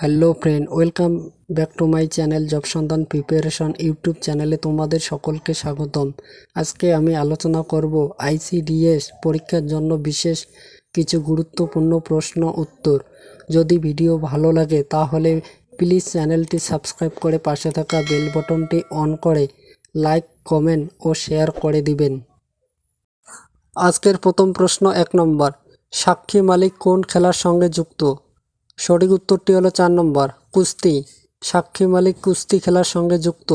Hello friend, welcome back to my channel job সন্ধান preparation YouTube চ্যানেলে তোমাদের সকলকে স্বাগতম। আজকে আমি আলোচনা করব আইসিডিএস পরীক্ষার জন্য বিশেষ কিছু গুরুত্বপূর্ণ প্রশ্ন উত্তর। যদি ভিডিও ভালো লাগে তাহলে প্লিজ চ্যানেলটি সাবস্ক্রাইব করে পাশে থাকা বেল বটনটি অন করে লাইক, কমেন্ট ও শেয়ার করে দিবেন। আজকের প্রথম প্রশ্ন এক নম্বর, সাক্ষী মালিক কোন খেলার সঙ্গে যুক্ত? সঠিক উত্তরটি হলো চার নম্বর। কুস্তি। সাক্ষী মালিক কুস্তি খেলার সঙ্গে যুক্ত।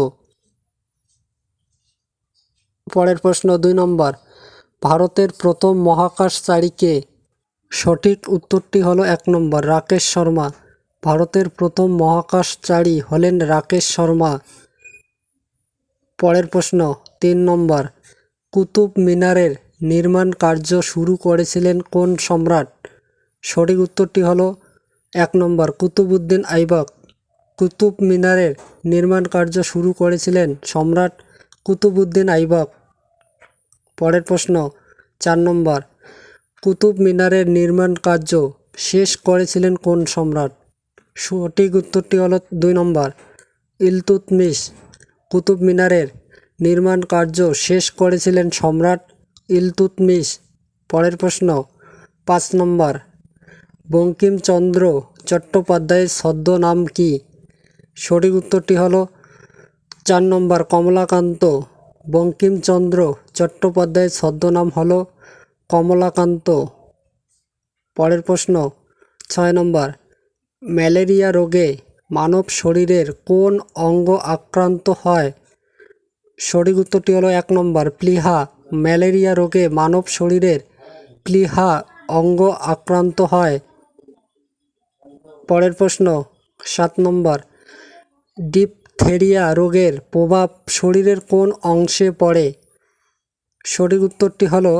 পরের প্রশ্ন দুই নম্বর। ভারতের প্রথম মহাকাশচারী কে সঠিক উত্তরটি হলো এক নম্বর, রাকেশ শর্মা। ভারতের প্রথম মহাকাশচারী হলেন রাকেশ শর্মা। পরের প্রশ্ন তিন নম্বর। কুতুব মিনারের নির্মাণ কার্য শুরু করেছিলেন কোন সম্রাট? সঠিক উত্তরটি হলো এক নম্বর, কুতুবউদ্দিন আইবক কুতুব মিনারের নির্মাণ কার্য শুরু করেছিলেন সম্রাট কুতুবউদ্দিন আইবক। পরের প্রশ্ন, চার নম্বর, কুতুব মিনারের নির্মাণ কার্য শেষ করেছিলেন কোন সম্রাট? সঠিক উত্তরটি হল দুই নম্বর ইলতুৎমিশ কুতুব মিনারের নির্মাণ কার্য শেষ করেছিলেন সম্রাট ইলতুৎমিশ পরের প্রশ্ন, পাঁচ নম্বর বঙ্কিমচন্দ্র চট্টোপাধ্যায়ের ছদ্ম নাম কি? সঠিক উত্তরটি হলো চার নম্বর কমলাকান্ত। বঙ্কিমচন্দ্র চট্টোপাধ্যায়ের ছদ্মনাম হলো কমলাকান্ত। পরের প্রশ্ন, ছয় নম্বর, ম্যালেরিয়া রোগে মানব শরীরের কোন অঙ্গ আক্রান্ত হয়? সঠিক উত্তরটি হলো এক নম্বর, প্লিহা। ম্যালেরিয়া রোগে মানব শরীরের প্লিহা অঙ্গ আক্রান্ত হয়। পরের প্রশ্ন, সাত নম্বর, ডিপথেরিয়া রোগের প্রভাব শরীরের কোন অংশে পড়ে? সঠিক উত্তরটি হলো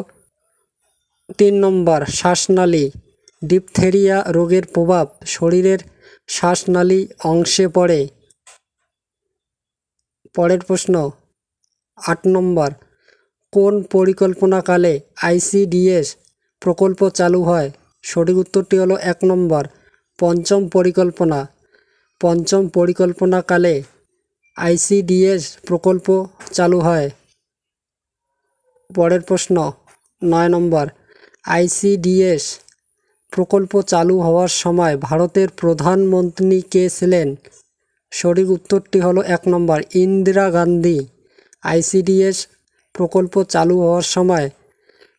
তিন নম্বর, শ্বাসনালী। ডিপথেরিয়া রোগের প্রভাব শরীরের শ্বাসনালী অংশে পড়ে। পরের প্রশ্ন, আট নম্বর, কোন পরিকল্পনাকালে আইসিডিএস প্রকল্প চালু হয়? সঠিক উত্তরটি হলো এক নম্বর পঞ্চম পরিকল্পনা। পঞ্চম পরিকল্পনাকালে আইসিডিএস প্রকল্প চালু হয়। পরের প্রশ্ন, নয় নম্বর আইসিডিএস প্রকল্প চালু হওয়ার সময় ভারতের প্রধানমন্ত্রী কে ছিলেন? সঠিক উত্তরটি হলো এক নম্বর, ইন্দিরা গান্ধী। আইসিডিএস প্রকল্প চালু হওয়ার সময়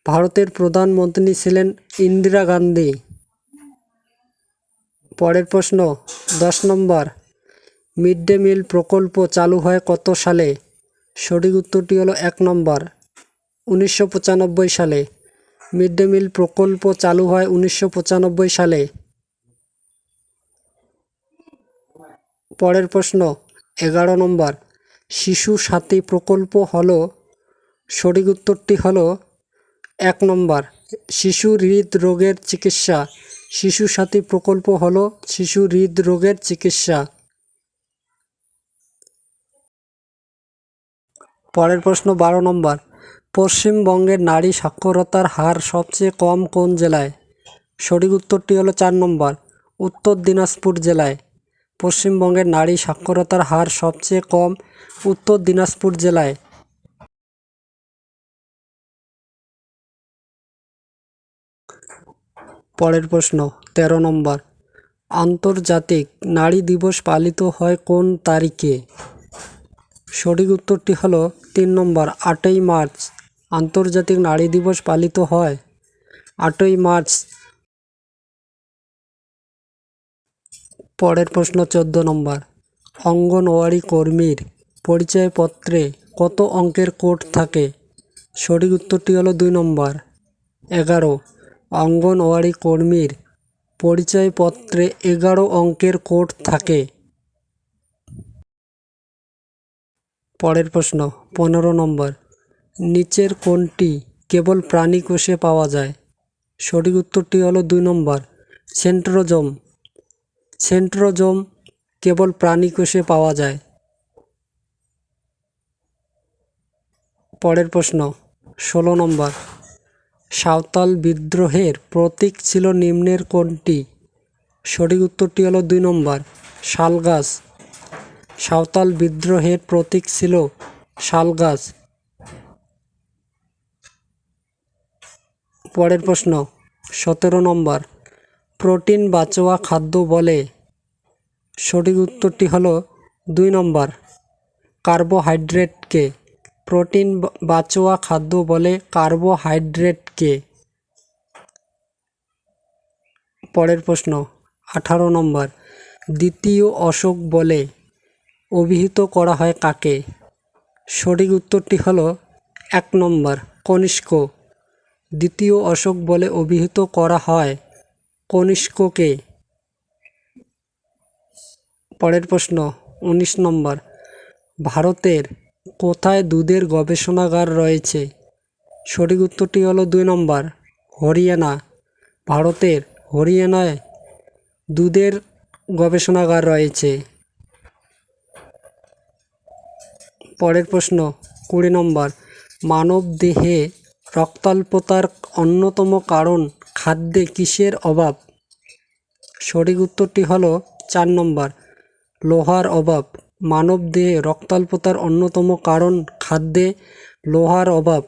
ভারতের প্রধানমন্ত্রী ছিলেন ইন্দিরা গান্ধী। পরের প্রশ্ন, দশ নম্বর, মিড ডে মিল প্রকল্প চালু হয় কত সালে? সঠিক উত্তরটি হলো এক নম্বর, উনিশশো পঁচানব্বই সালে। মিড ডে মিল প্রকল্প চালু হয় উনিশশো পঁচানব্বই সালে। পরের প্রশ্ন, এগারো নম্বর, শিশু সাথী প্রকল্প হলো? সঠিক উত্তরটি হলো এক নম্বর, শিশু হৃদরোগের চিকিৎসা। শিশু সাথী প্রকল্প হলো শিশু হৃদরোগের চিকিৎসা। পরের প্রশ্ন বারো নম্বর, পশ্চিমবঙ্গের নারী সাক্ষরতার হার সবচেয়ে কম কোন জেলায়? সঠিক উত্তরটি হলো চার নম্বর, উত্তর দিনাজপুর জেলায়। পশ্চিমবঙ্গের নারী সাক্ষরতার হার সবচেয়ে কম উত্তর দিনাজপুর জেলায়। পরের প্রশ্ন ১৩ নম্বর। আন্তর্জাতিক নারী দিবস পালিত হয় কোন তারিখে? সঠিক উত্তরটি হলো তিন নম্বর, আটই মার্চ। আন্তর্জাতিক নারী দিবস পালিত হয় আটই মার্চ। পরের প্রশ্ন, চোদ্দ নম্বর। অঙ্গনওয়াড়ি কর্মীর পরিচয়পত্রে কত অঙ্কের কোড থাকে? সঠিক উত্তরটি হলো দুই নম্বর, এগারো। অঙ্গনওয়াড়ি কর্মীর পরিচয়পত্রে এগারো অঙ্কের কোড থাকে। পরের প্রশ্ন, পনেরো নম্বর। নিচের কোনটি কেবল প্রাণী কোষে পাওয়া যায়। সঠিক উত্তরটি হলো দুই নম্বর, সেন্ট্রোজোম। সেন্ট্রোজোম কেবল প্রাণী কোষে পাওয়া যায়। পরের প্রশ্ন, ষোলো নম্বর। সাঁওতাল বিদ্রোহের প্রতীক ছিল নিম্নের কোনটি? সঠিক উত্তরটি হলো দুই নম্বর শাল গাছ সাঁওতাল বিদ্রোহের প্রতীক ছিল শাল গাছ পরের প্রশ্ন, সতেরো নম্বর, প্রোটিন বাঁচোয়া খাদ্য বলে। সঠিক উত্তরটি হলো দুই নম্বর, কার্বোহাইড্রেটকে। প্রোটিন বাঁচোয়া খাদ্য বলে কার্বোহাইড্রেটকে। পরের প্রশ্ন, আঠারো নম্বর, দ্বিতীয় অশোক বলে অভিহিত করা হয় কাকে? সঠিক উত্তরটি হলো এক নম্বর, কনিষ্ক। দ্বিতীয় অশোক বলে অভিহিত করা হয় কনিষ্ককে। পরের প্রশ্ন, উনিশ নম্বর, ভারতের কোথায় দুধের গবেষণাগার রয়েছে? সঠিক উত্তরটি হলো দুই নম্বর, হরিয়ানা, ভারতের হরিয়ানায় দুধের গবেষণাগার রয়েছে। পরের প্রশ্ন, কুড়ি নম্বর, মানব দেহে রক্তাল্পতার অন্যতম কারণ খাদ্যে কিসের অভাব? সঠিক উত্তরটি হলো চার নম্বর, লোহার অভাব। মানব দেহে রক্তাল্পতার অন্যতম কারণ খাদ্যে লোহার অভাব।